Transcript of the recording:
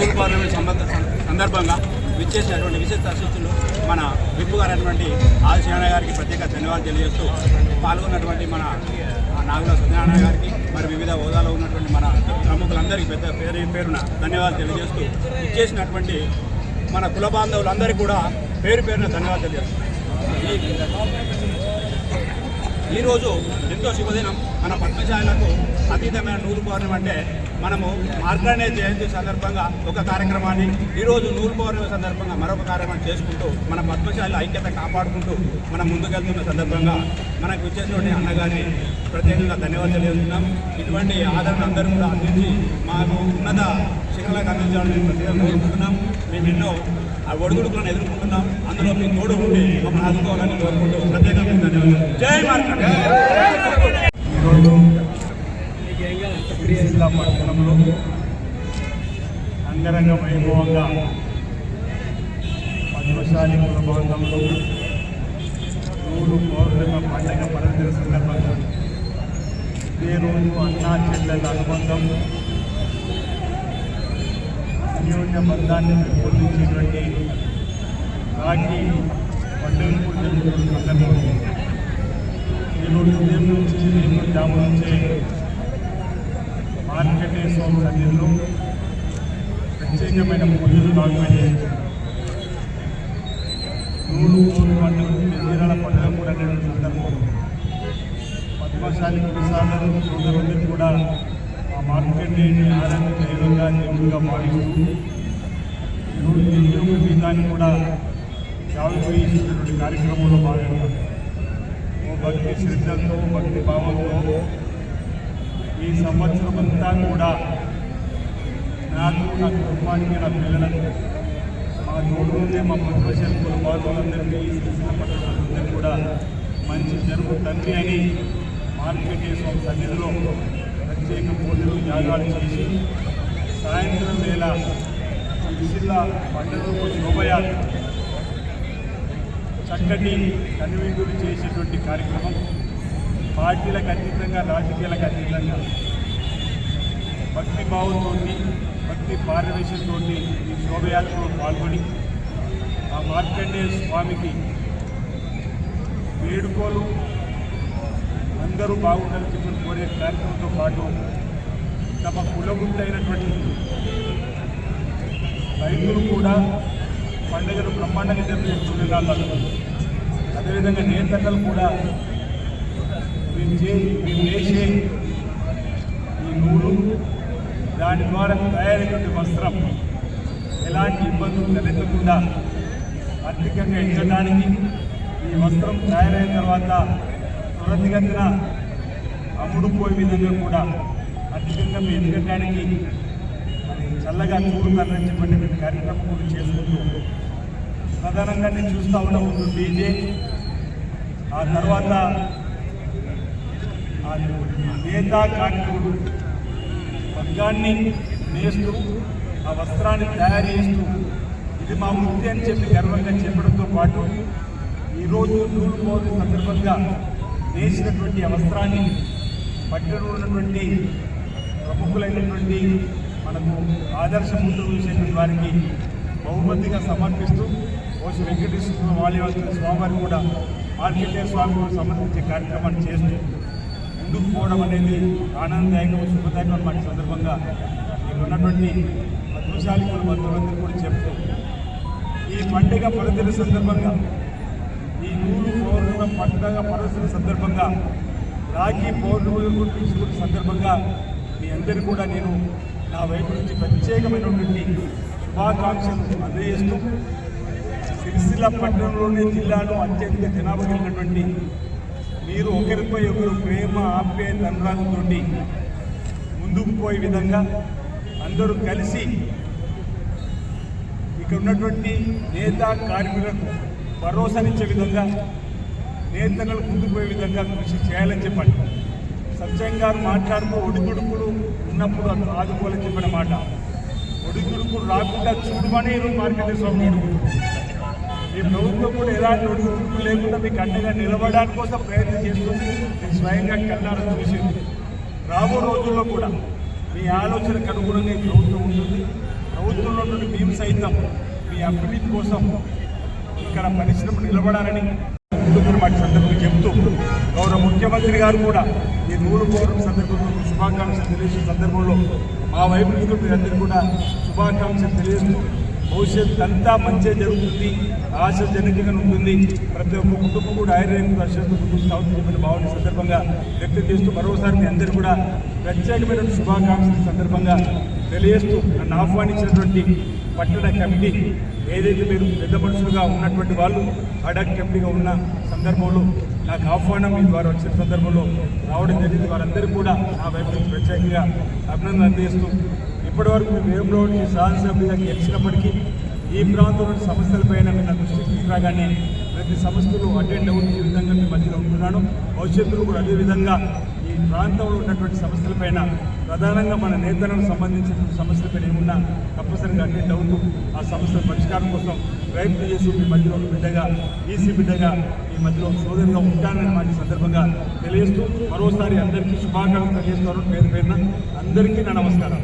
తెలుగు పౌర్ణమి సంబంధ సందర్భంగా విచ్చేసినటువంటి విశేష అతిథులు మన విప్పు గారైనటువంటి ఆది గారికి ప్రత్యేక ధన్యవాదాలు తెలియజేస్తూ పాల్గొన్నటువంటి మన నాగుల సత్యనారాయణ గారికి మరి వివిధ హోదాలో ఉన్నటువంటి మన ప్రముఖులందరికీ పెద్ద పేరు పేరున ధన్యవాదాలు తెలియజేస్తూ ఇచ్చేసినటువంటి మన కుల బాంధవులందరికీ కూడా పేరు పేరున ధన్యవాదాలు తెలియజేస్తున్నాం ఈరోజు ఎంతో శుభదినం. మన పద్మశాలకు అతీతమైన నూరు పౌర్ణమి అంటే మనము మార్కండే జయంతి సందర్భంగా ఒక కార్యక్రమాన్ని ఈరోజు నూరు పౌర్ణమి సందర్భంగా మరొక కార్యక్రమం చేసుకుంటూ మన పద్మశాల ఐక్యత కాపాడుకుంటూ మనం ముందుకెళ్తున్న సందర్భంగా మనకు ఇచ్చేటువంటి అన్నగారిని ప్రత్యేకంగా ధన్యవాదాలు తెలియజేస్తున్నాం. ఇటువంటి ఆదరణ అందరూ కూడా అందించి మాకు ఉన్నత శిఖరాలకు అందించాలని ప్రత్యేకంగా కోరుకుంటున్నాం. మేము ఎన్నో ఆ ఒడిదుడుకులను ఎదుర్కొంటున్నాం. అందులో మీ తోడు ఉండి మమ్మల్ని ఆదుకోవాలని కోరుకుంటూ ప్రత్యేకంగా ధన్యవాదాలు. జై మార్కండే ఈరోజు జిల్లా పట్టణంలో అంగరంగ వైభవంగా పద్మశాలి కులబంధంలో నూరు పౌర్ణిమ పండగ పరందిన సందర్భంగా ఇదే రోజు అన్నా చెల్లెల అనుబంధం అన్యోన్య బంధాన్ని పెంపొందించేటువంటి రాఖీ పండుగ కూడా జరుగుతున్న సందర్భంలో ఈరోజు ఉదయం నుంచి నేను డ్యాము నుంచి మార్కెటేశ్వరం సన్నిధిలో ప్రత్యేకమైన పూజలు నాలుగు నూరు నూరు పండుగ నిజాల పండుగ కూడా నేను సందర్భం పద్మశాలి కులసాలను సోదరులు కూడా ఆ మార్కెట్ ఆరాధన దైవంగా దేవుడుగా భావిస్తూ ఈరోజు నిత్యోగ గీతాన్ని కూడా జావిపోయిస్తున్నటువంటి కార్యక్రమంలో భాగంగా భక్తి శ్రద్ధతో భక్తి భావంతో ఈ సంవత్సరం అంతా కూడా నాకు నా కుటుంబానికి నా పిల్లలకు మా తోడునే మా ప్రొఫెషన్ కులబాధులందరికీ ఈ కూడా మంచి జరుగుతుంది అని మార్కెటేశ్వరం సన్నిధిలో ప్రత్యేక పూజలు యాగాలు చేసి సాయంత్రం వేళ సిరిసిల్ల పండుగ శోభయాత్ర చక్కటి కనువిందులు చేసేటువంటి కార్యక్రమం. పార్టీలకు అతీతంగా రాజకీయాలకు అతీతంగా భక్తి భావంతో భక్తి పారవేశంతో ఈ శోభయాత్రలో పాల్గొని ఆ మార్కండేయ స్వామికి వేడుకోలు అందరూ బాగుండాలని చెప్పిన కోరే కార్యక్రమంతో పాటు తమ కులగుట్టైనటువంటి రైతులు కూడా పండుగను బ్రహ్మాండంగా జరుపుకుంటున్నారు అదేవిధంగా నేతలు కూడా మేము చే మేము వేసే ఈ నూలు దాని ద్వారా తయారైనటువంటి వస్త్రం ఎలాంటి ఇబ్బందులు తలెత్తకుండా ఆర్థికంగా ఎంచడానికి ఈ వస్త్రం తయారైన తర్వాత త్వరతిగతిన అమ్ముడుపోయే విధంగా కూడా ఆర్థికంగా మేము ఎదగడానికి మరి చల్లగా చెప్పండి చెప్పినటువంటి కార్యక్రమం కూడా చేసుకుంటూ ప్రధానంగా నేను చూస్తూ ఉన్న ఉంటుంది డీజే ఆ తర్వాత ఆ నేత కార్మికుడు పగ్గాన్ని నేస్తూ ఆ వస్త్రాన్ని తయారు చేస్తూ ఇది మా వృత్తి అని చెప్పి గర్వంగా చెప్పడంతో పాటు ఈరోజు నూరు పౌర్ణమి సందర్భంగా నేసినటువంటి ఆ వస్త్రాన్ని పట్టణంలో ఉన్నటువంటి ప్రముఖులైనటువంటి మనకు ఆదర్శమూర్తులు చూసేటువంటి వారికి బహుమతిగా సమర్పిస్తూ కోసి వెంకటేశ్వర వారి స్వామివారి కూడా మార్కెటే స్వామి సమర్పించే కార్యక్రమాన్ని చేస్తూ ముందుకు పోవడం అనేది ఆనందదాయకం శుభదాయకం మాట సందర్భంగా. ఇక్కడ ఉన్నటువంటి అదృశాలి మన బంధువులందరూ కూడా చెప్తూ ఈ పండుగ పర్వదిన సందర్భంగా ఈ నూరు పౌర్ణమ పండుగ పర్వదిన సందర్భంగా రాఖీ పౌర్ణమి తీసుకున్న సందర్భంగా మీ అందరికీ కూడా నేను నా వైపు నుంచి ప్రత్యేకమైనటువంటి శుభాకాంక్షలు అందజేస్తూ సిరిసిల్ల పట్టణంలోని జిల్లాలో అత్యధిక జనాభా కలిగినటువంటి మీరు ఒకరిపై ఒకరు ప్రేమ ఆప్యాయత అనురాగంతో ముందుకు పోయే విధంగా అందరూ కలిసి ఇక్కడ ఉన్నటువంటి నేత కార్మికులకు భరోసానిచ్చే విధంగా నేతలకు ముందుకు పోయే విధంగా కృషి చేయాలని చెప్పండి. సత్యం గారు మాట్లాడుతూ ఒడిగుడుకులు ఉన్నప్పుడు అది ఆదుకోవాలని చెప్పిన మాట. ఒడిగుడుకులు రాకుండా చూడమని మార్కెట్ స్వామి ఈ ప్రభుత్వం కూడా ఎలాంటి ఒడిగుడుకులు లేకుండా మీకు అండగా నిలబడడానికి కోసం ప్రయత్నం చేస్తుంది నేను స్వయంగా కన్నారా చూసింది. రాబో రోజుల్లో కూడా మీ ఆలోచనకు అనుగుణంగా ఈ ప్రభుత్వం ఉంటుంది. ప్రభుత్వంలో నుండి మేము సైతం మీ అభివృద్ధి కోసం ఇక్కడ పరిశ్రమ నిలబడాలని ముందుకు మాట సందర్భంగా చెప్తూ గౌరవ ముఖ్యమంత్రి గారు కూడా ఈ నూలు పౌరం సందర్భంలో శుభాకాంక్షలు తెలియజేసిన సందర్భంలో మా వైపు నుంచి మీరందరూ కూడా శుభాకాంక్షలు తెలియజేస్తూ భవిష్యత్తు అంతా మంచిగా జరుగుతుంది ఆశాజనకంగా ఉంటుంది. ప్రతి ఒక్క కుటుంబం కూడా ఆయుర్వేదం దర్శనంతో భావన సందర్భంగా వ్యక్తం చేస్తూ మరోసారి మీ అందరూ కూడా ప్రత్యేకమైన శుభాకాంక్షల సందర్భంగా తెలియజేస్తూ నన్ను ఆహ్వానించినటువంటి పట్టణ కమిటీ ఏదైతే మీరు పెద్ద మనుషులుగా ఉన్నటువంటి వాళ్ళు అడక్ కమిటీగా ఉన్న సందర్భంలో నాకు ఆహ్వానం మీ ద్వారా వచ్చిన సందర్భంలో రావడం జరిగింది. వారందరూ కూడా నా వైపు నుంచి ప్రత్యేకంగా అభినందన అందజేస్తూ ఇప్పటివరకు మీ వేములోని శాసనసభ్యుగా గెలిచినప్పటికీ ఈ ప్రాంతంలోని సమస్యలపైన మీరు దృష్టి తీసుకురాగానే ప్రతి సమస్యలు అటెండ్ అవుతూ ఈ విధంగా మీ మధ్యలో ఉంటున్నాను. భవిష్యత్తులో కూడా అదే విధంగా ప్రాంతంలో ఉన్నటువంటి సమస్యలపైన ప్రధానంగా మన నేతలకు సంబంధించిన సమస్యలపైన ఏమున్నా తప్పనిసరిగా అటెండ్ అవుతూ ఆ సమస్యల పరిష్కారం కోసం ప్రయత్నం చేసి మీ మధ్యలో బిడ్డగా ఈసీ బిడ్డగా మీ మధ్యలో సోదరుగా ఉంటానని మాట సందర్భంగా తెలియజేస్తూ మరోసారి అందరికీ శుభాకాంక్షలు తెలియజేస్తారు పేరు పేరున అందరికీ నా నమస్కారం